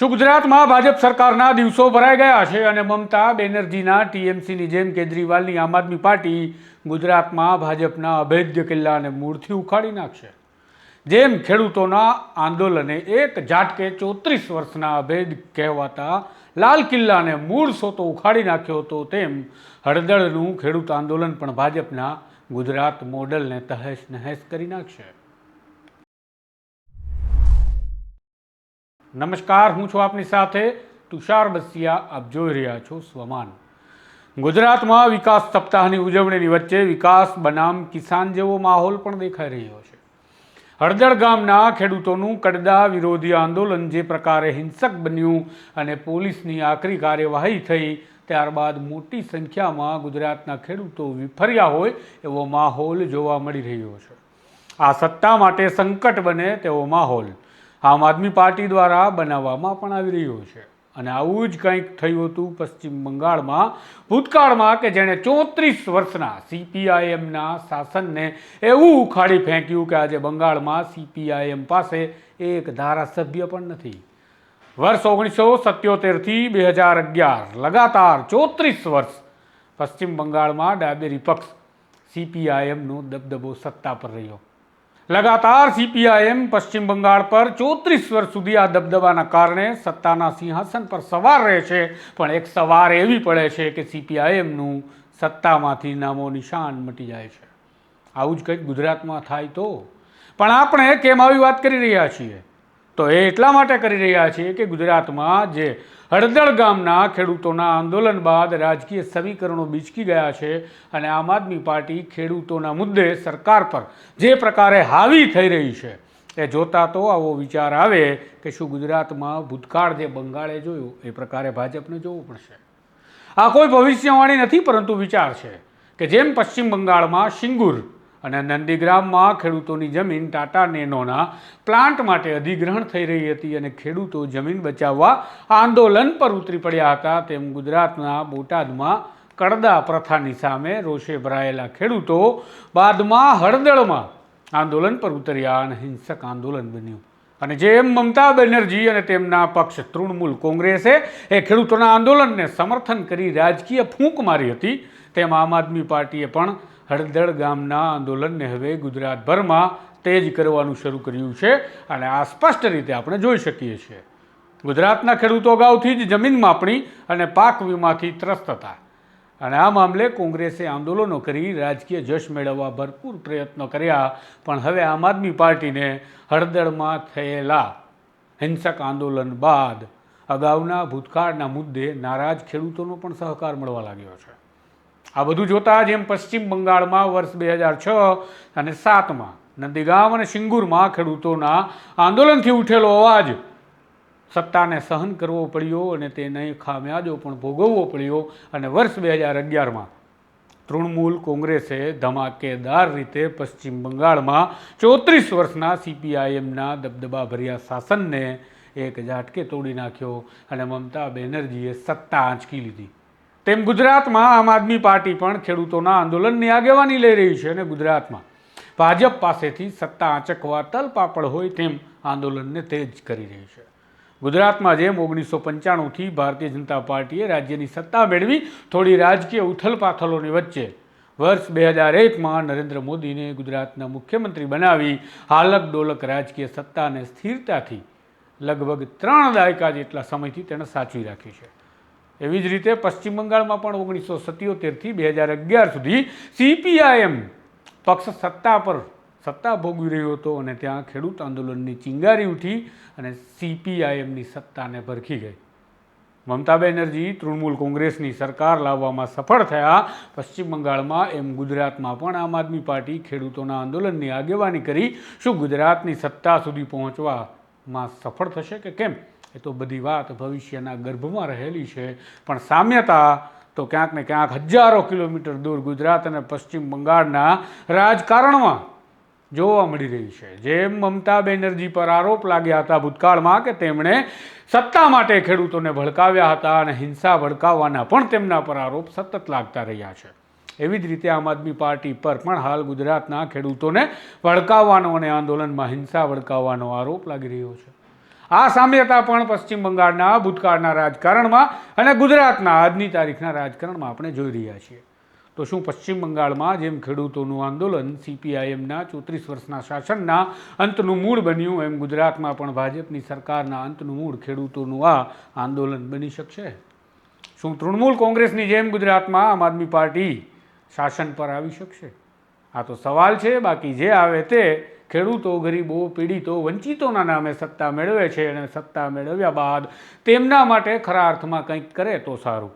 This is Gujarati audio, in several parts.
શું ગુજરાતમાં ભાજપ સરકારના દિવસો ભરાઈ ગયા છે અને મમતા બેનર્જીના ટીએમસીની જેમ કેજરીવાલની આમ આદમી પાર્ટી ગુજરાતમાં ભાજપના અભેદ્ય કિલ્લાને મૂળથી ઉખાડી નાખશે. જેમ ખેડૂતોના આંદોલને એક ઝાટકે ચોત્રીસ વર્ષના અભેદ કહેવાતા લાલ કિલ્લાને મૂળ સોતો ઉખાડી નાખ્યો હતો તેમ હળદળનું ખેડૂત આંદોલન પણ ભાજપના ગુજરાત મોડલને તહેશ નહેશ કરી નાખશે. નમસ્કાર, હું છું આપની સાથે તુષાર બસિયા. આપ જોઈ રહ્યા છો સ્વમાન. ગુજરાતમાં વિકાસ સપ્તાહની ઉજવણીની વચ્ચે વિકાસ, બનામ, કિસાન જેવો માહોલ પણ દેખાઈ રહ્યો છે. હળદર ગામના ખેડૂતોનું કડદા વિરોધી આંદોલન જે પ્રકારે હિંસક બન્યું અને પોલીસની આકરી કાર્યવાહી થઈ, ત્યારબાદ મોટી સંખ્યામાં ગુજરાતના ખેડૂતો વિફર્યા હોય એવો માહોલ જોવા મળી રહ્યો છે. આ સત્તા માટે સંકટ બને તેવો માહોલ. આમ આદમી પાર્ટી દ્વારા બનાવવામાં પણ આવી રહ્યો છે. અને આવું જ કંઈક થયું હતું પશ્ચિમ બંગાળમાં, ભૂતકાળમાં કે જેણે ચોત્રીસ વર્ષના સીપીઆઈએમના શાસનને એવું ઉખાડી ફેંક્યું કે આજે બંગાળમાં સીપીઆઈએમ પાસે એક ધારાસભ્ય પણ નથી. વર્ષ ઓગણીસો સત્યોતેરથી બે હજાર અગિયાર લગાતાર ચોત્રીસ વર્ષ પશ્ચિમ બંગાળમાં ડાબેરી પક્ષ સીપીઆઈએમનો દબદબો સત્તા પર રહ્યો. લગાતાર સીપીઆઈએમ પશ્ચિમ બંગાળ પર ચોત્રીસ વર્ષ સુધી આ દબદબાના કારણે સત્તાના સિંહાસન પર સવાર રહે છે. પણ એક સવાર એવી પડે છે કે સીપીઆઈએમનું સત્તામાંથી નામો નિશાન મટી જાય છે. આવું જ કંઈક ગુજરાતમાં થાય તો. પણ આપણે કેમ આવી વાત કરી રહ્યા છીએ? તો એ એટલા માટે કરી રહ્યા છીએ કે ગુજરાતમાં જે હળદળ ગામના ખેડૂતોના આંદોલન બાદ રાજકીય સમીકરણો બીચકી ગયા છે અને આમ આદમી પાર્ટી ખેડૂતોના મુદ્દે સરકાર પર જે પ્રકારે હાવી થઈ રહી છે, એ જોતા તો આવો વિચાર આવે કે શું ગુજરાતમાં ભૂતકાળ જે બંગાળે જોયું, એ પ્રકારે ભાજપને જોવું પડશે. આ કોઈ ભવિષ્યવાણી નથી, પરંતુ વિચાર છે કે જેમ પશ્ચિમ બંગાળમાં સિંગુર અને નંદીગ્રામમાં ખેડૂતોની જમીન ટાટા નેનોના પ્લાન્ટ માટે અધિગ્રહણ થઈ રહી હતી અને ખેડૂતો જમીન બચાવવા આંદોલન પર ઉતરી પડ્યા હતા. તેમ ગુજરાતના બોટાદમાં કડદા પ્રથાની સામે રોષે ભરાયેલા ખેડૂતો બાદમાં હળદળમાં આંદોલન પર ઉતર્યા અને હિંસક આંદોલન બન્યું. અને જેમ મમતા બેનર્જી અને તેમના પક્ષ તૃણમૂલ કોંગ્રેસે એ ખેડૂતોના આંદોલનને સમર્થન કરી રાજકીય ફૂંક મારી હતી, તેમ આમ આદમી પાર્ટીએ પણ હળદળ ગામના આંદોલનને હવે ગુજરાતભરમાં તેજ કરવાનું શરૂ કર્યું છે અને આ સ્પષ્ટ રીતે આપણે જોઈ શકીએ છીએ. ગુજરાતના ખેડૂતો અગાઉથી જ જમીન માપણી અને પાક વીમાથી ત્રસ્ત હતા. અને આ મામલે કોંગ્રેસે આંદોલનો કરી રાજકીય જશ મેળવવા ભરપૂર પ્રયત્નો કર્યા, પણ હવે આમ આદમી પાર્ટીને હળદળમાં થયેલા હિંસક આંદોલન બાદ અગાઉના ભૂતકાળના મુદ્દે નારાજ ખેડૂતોનો પણ સહકાર મળવા લાગ્યો છે. આ બધું જોતાં જેમ પશ્ચિમ બંગાળમાં વર્ષ બે હજાર છ અને સાતમાં નંદીગામ અને સિંગુરમાં ખેડૂતોના આંદોલનથી ઉઠેલો અવાજ. સત્તાને સહન કરવો પડ્યો અને તેને ખામ્યાજો પણ ભોગવવો પડ્યો અને વર્ષ બે હજાર અગિયારમાં તૃણમૂલ કોંગ્રેસે ધમાકેદાર રીતે પશ્ચિમ બંગાળમાં ચોત્રીસ વર્ષના સીપીઆઈએમના દબદબાભર્યા શાસનને એક ઝાટકે તોડી નાખ્યો અને મમતા બેનર્જીએ સત્તા આંચકી લીધી. તેમ ગુજરાતમાં આમ આદમી પાર્ટી પણ ખેડૂતોના આંદોલનની આગેવાની લઈ રહી છે અને ગુજરાતમાં ભાજપ પાસેથી સત્તા આંચકવા તલપાપડ હોય તેમ આંદોલનને તેજ કરી રહી છે. ગુજરાતમાં જેમ ઓગણીસો પંચાણુંથી ભારતીય જનતા પાર્ટીએ રાજ્યની સત્તા મેળવી, થોડી રાજકીય ઉથલપાથલોની વચ્ચે વર્ષ બે હજાર એકમાં નરેન્દ્ર મોદીને ગુજરાતના મુખ્યમંત્રી બનાવી, હાલક ડોલક રાજકીય સત્તાને સ્થિરતાથી લગભગ ત્રણ દાયકા જેટલા સમયથી તેણે સાચવી રાખી છે. એવી જ રીતે પશ્ચિમ બંગાળમાં પણ ઓગણીસો સત્યોતેરથી બે હજાર અગિયાર સુધી સીપીઆઈએમ પક્ષ સત્તા પર સત્તા ભોગવી રહ્યો હતો અને ત્યાં ખેડૂત આંદોલનની ચિંગારી ઉઠી અને સીપીઆઈએમની સત્તાને ભરખી ગઈ. મમતા બેનર્જી તૃણમૂલ કોંગ્રેસની સરકાર લાવવામાં સફળ થયા. પશ્ચિમ બંગાળમાં એમ ગુજરાતમાં પણ આમ આદમી પાર્ટી ખેડૂતોના આંદોલનની આગેવાની કરી. શું ગુજરાતની સત્તા સુધી પહોંચવામાં સફળ થશે કે કેમ? એ તો બધી વાત ભવિષ્યના ગર્ભમાં રહેલી છે. પણ સામ્યતા તો ક્યાંક ને ક્યાંક હજારો કિલોમીટર દૂર ગુજરાત અને પશ્ચિમ બંગાળના રાજકારણમાં જોવા મળી રહી છે. જેમ મમતા બેનર્જી પર આરોપ લાગ્યા હતા ભૂતકાળમાં કે તેમણે સત્તા માટે ખેડૂતોને ભડકાવ્યા હતા અને હિંસા ભડકાવવાના પણ તેમના પર આરોપ સતત લાગતા રહ્યા છે. એવી જ રીતે આમ આદમી પાર્ટી પર પણ હાલ ગુજરાતના ખેડૂતોને ભડકાવવાનો અને આંદોલનમાં હિંસા ભડકાવવાનો આરોપ લાગી રહ્યો છે. આ સામ્યતા પણ પશ્ચિમ બંગાળના ભૂતકાળના રાજકારણમાં અને ગુજરાતના આજની તારીખના રાજકારણમાં આપણે જોઈ રહ્યા છીએ. તો શું પશ્ચિમ બંગાળમાં જેમ ખેડૂતોનું આંદોલન સીપીઆઈએમના ચોત્રીસ વર્ષના શાસનના અંતનું મૂળ બન્યું, એમ ગુજરાતમાં પણ ભાજપની સરકારના અંતનું મૂળ ખેડૂતોનું આ આંદોલન બની શકશે? શું તૃણમૂલ કોંગ્રેસની જેમ ગુજરાતમાં આમ આદમી પાર્ટી શાસન પર આવી શકશે? આ તો સવાલ છે, બાકી જે આવે તે ખેડૂતો, ગરીબો, પીડિતો, વંચિતોના નામે સત્તા મેળવે છે અને સત્તા મેળવ્યા બાદ તેમના માટે ખરા અર્થમાં કંઈક કરે તો સારું.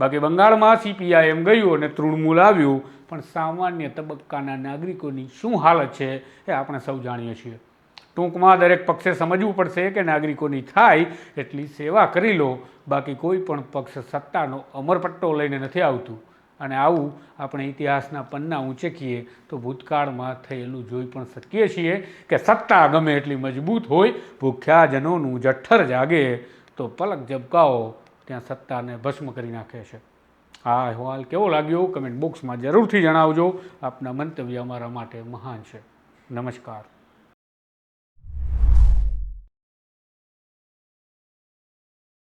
બાકી બંગાળમાં સીપીઆઈએમ ગયું અને તૃણમૂલ આવ્યું, પણ સામાન્ય તબક્કાના નાગરિકોની શું હાલત છે એ આપણે સૌ જાણીએ છીએ. ટૂંકમાં દરેક પક્ષે સમજવું પડશે કે નાગરિકોની થાય એટલી સેવા કરી લો, બાકી કોઈ પણ પક્ષ સત્તાનો અમરપટ્ટો લઈને નથી આવતું. અને આવું આપણે ઇતિહાસના પન્ના ઊંચકીએ તો ભૂતકાળમાં થયેલું જોઈ પણ શકીએ છીએ કે સત્તા ગમે એટલી મજબૂત હોય ભૂખ્યા જનોનું જઠ્ઠર જાગે તો પલક ઝબકાઓ ત્યાં સત્તાને ભસ્મ કરી નાખે છે. આ અહેવાલ કેવો લાગ્યો? કમેન્ટ બોક્સમાં જરૂરથી જણાવજો. આપના મંતવ્ય અમારા માટે મહાન છે. નમસ્કાર.